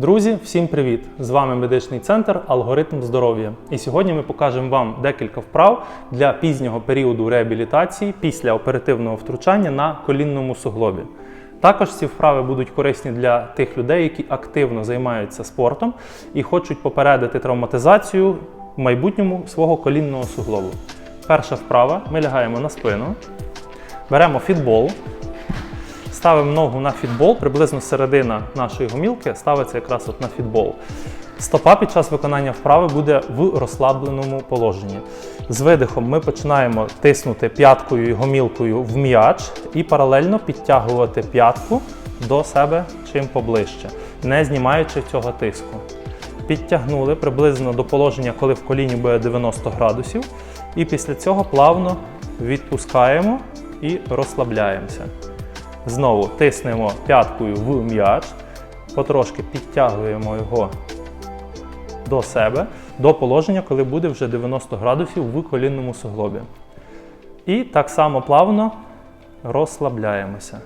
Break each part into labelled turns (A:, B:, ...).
A: Друзі, всім привіт! З вами медичний центр Алгоритм здоров'я. І сьогодні ми покажемо вам декілька вправ для пізнього періоду реабілітації після оперативного втручання на колінному суглобі. Також ці вправи будуть корисні для тих людей, які активно займаються спортом і хочуть попередити травматизацію в майбутньому свого колінного суглобу. Перша вправа: ми лягаємо на спину, беремо фітбол, ставимо ногу на фітбол, приблизно середина нашої гомілки ставиться якраз от на фітбол. Стопа під час виконання вправи буде в розслабленому положенні. З видихом ми починаємо тиснути п'яткою і гомілкою в м'яч і паралельно підтягувати п'ятку до себе чим поближче, не знімаючи цього тиску. Підтягнули приблизно до положення, коли в коліні буде 90 градусів. І після цього плавно відпускаємо і розслабляємося. Знову тиснемо п'яткою в м'яч, потрошки підтягуємо його до себе, до положення, коли буде вже 90 градусів в колінному суглобі. І так само плавно розслабляємося.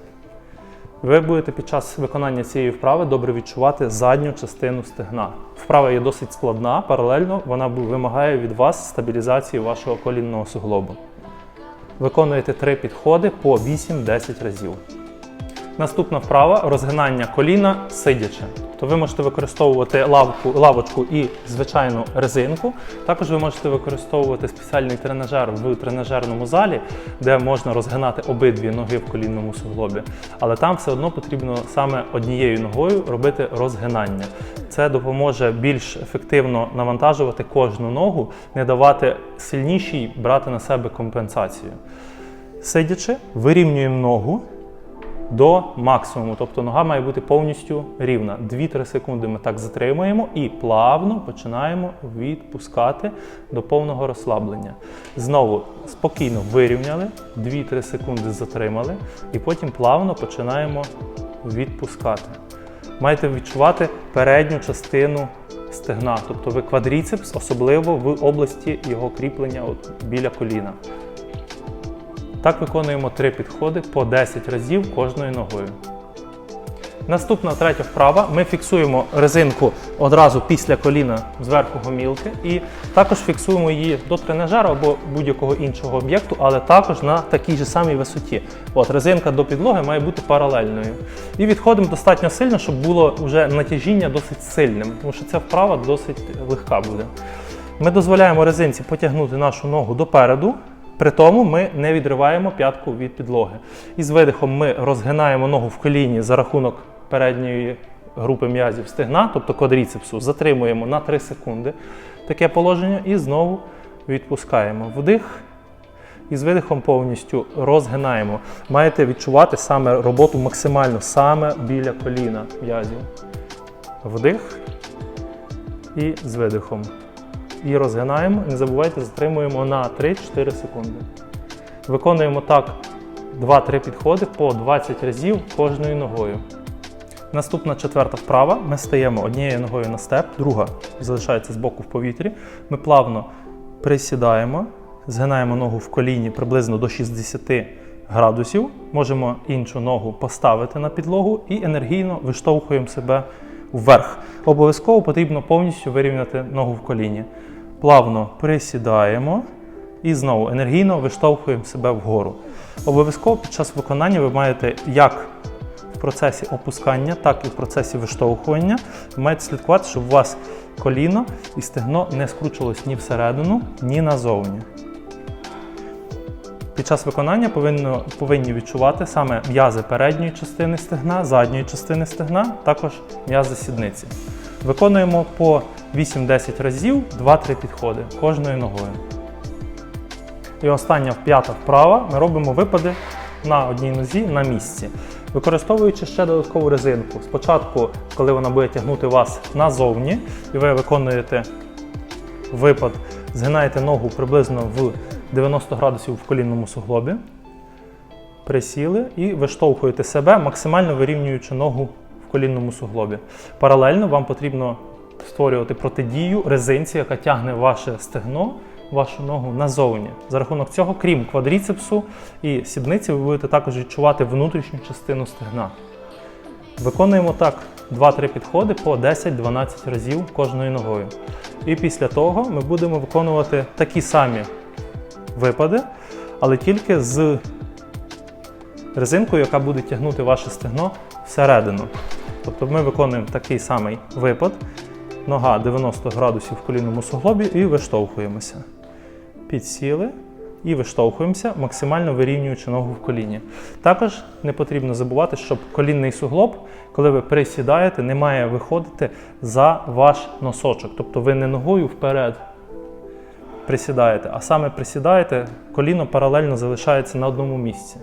A: Ви будете під час виконання цієї вправи добре відчувати задню частину стегна. Вправа є досить складна, паралельно вона вимагає від вас стабілізації вашого колінного суглобу. Виконуєте три підходи по 8-10 разів. Наступна вправа розгинання коліна сидячи. То ви можете використовувати лавку, лавочку і звичайну резинку. Також ви можете використовувати спеціальний тренажер в тренажерному залі, де можна розгинати обидві ноги в колінному суглобі. Але там все одно потрібно саме однією ногою робити розгинання. Це допоможе більш ефективно навантажувати кожну ногу, не давати сильнішій брати на себе компенсацію. Сидячи, вирівнюємо ногу до максимуму, тобто нога має бути повністю рівна. 2-3 секунди ми так затримуємо і плавно починаємо відпускати до повного розслаблення. Знову спокійно вирівняли, 2-3 секунди затримали, і потім плавно починаємо відпускати. Маєте відчувати передню частину стегна, тобто ви квадріцепс, особливо в області його кріплення от, біля коліна. Так виконуємо три підходи по 10 разів кожною ногою. Наступна третя вправа. Ми фіксуємо резинку одразу після коліна зверху гомілки і також фіксуємо її до тренажера або будь-якого іншого об'єкту, але також на такій же самій висоті. От Резинка до підлоги має бути паралельною. І відходимо достатньо сильно, щоб було вже натяжіння досить сильним, тому що ця вправа досить легка буде. Ми дозволяємо резинці потягнути нашу ногу допереду. При тому ми не відриваємо п'ятку від підлоги. І з видихом ми розгинаємо ногу в коліні за рахунок передньої групи м'язів стегна, тобто квадріцепсу, затримуємо на 3 секунди таке положення і знову відпускаємо. Вдих. І з видихом повністю розгинаємо. Маєте відчувати саме роботу максимально саме біля коліна м'язів. Вдих і з видихом і розгинаємо. Не забувайте, затримуємо на 3-4 секунди. Виконуємо так 2-3 підходи по 20 разів кожною ногою. Наступна четверта вправа. Ми стаємо однією ногою на степ, друга залишається з боку в повітрі. Ми плавно присідаємо, згинаємо ногу в коліні приблизно до 60 градусів. Можемо іншу ногу поставити на підлогу і енергійно виштовхуємо себе вверх. Обов'язково потрібно повністю вирівняти ногу в коліні. Плавно присідаємо і знову енергійно виштовхуємо себе вгору. Обов'язково під час виконання ви маєте як в процесі опускання, так і в процесі виштовхування. Ви маєте слідкувати, щоб у вас коліно і стегно не скручувалось ні всередину, ні назовні. Під час виконання повинно, повинні відчувати саме м'язи передньої частини стегна, задньої частини стегна, також м'язи сідниці. Виконуємо по 8-10 разів 2-3 підходи кожною ногою. І остання п'ята вправа ми робимо випади на одній нозі на місці. Використовуючи ще додаткову резинку. Спочатку, коли вона буде тягнути вас назовні, і ви виконуєте випад, згинаєте ногу приблизно в 90 градусів в колінному суглобі, присіли і виштовхуєте себе, максимально вирівнюючи ногу колінному суглобі. Паралельно вам потрібно створювати протидію резинці, яка тягне ваше стегно, вашу ногу назовні. За рахунок цього, крім квадріцепсу і сідниці, ви будете також відчувати внутрішню частину стегна. Виконуємо так 2-3 підходи по 10-12 разів кожною ногою. І після того ми будемо виконувати такі самі випади, але тільки з резинкою, яка буде тягнути ваше стегно всередину. Тобто ми виконуємо такий самий випад, нога 90 градусів в колінному суглобі і виштовхуємося. Підсіли і виштовхуємося, максимально вирівнюючи ногу в коліні. Також не потрібно забувати, щоб колінний суглоб, коли ви присідаєте, не має виходити за ваш носочок. Тобто ви не ногою вперед присідаєте, а саме присідаєте, коліно паралельно залишається на одному місці.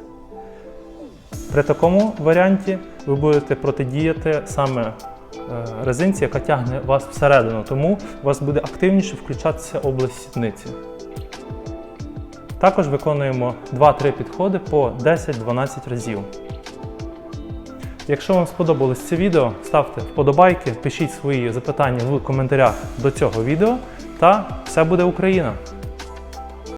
A: При такому варіанті ви будете протидіяти саме е, резинці, яка тягне вас всередину, тому у вас буде активніше включатися область сідниці. Також виконуємо 2-3 підходи по 10-12 разів. Якщо вам сподобалось це відео, ставте вподобайки, пишіть свої запитання в коментарях до цього відео та все буде Україна!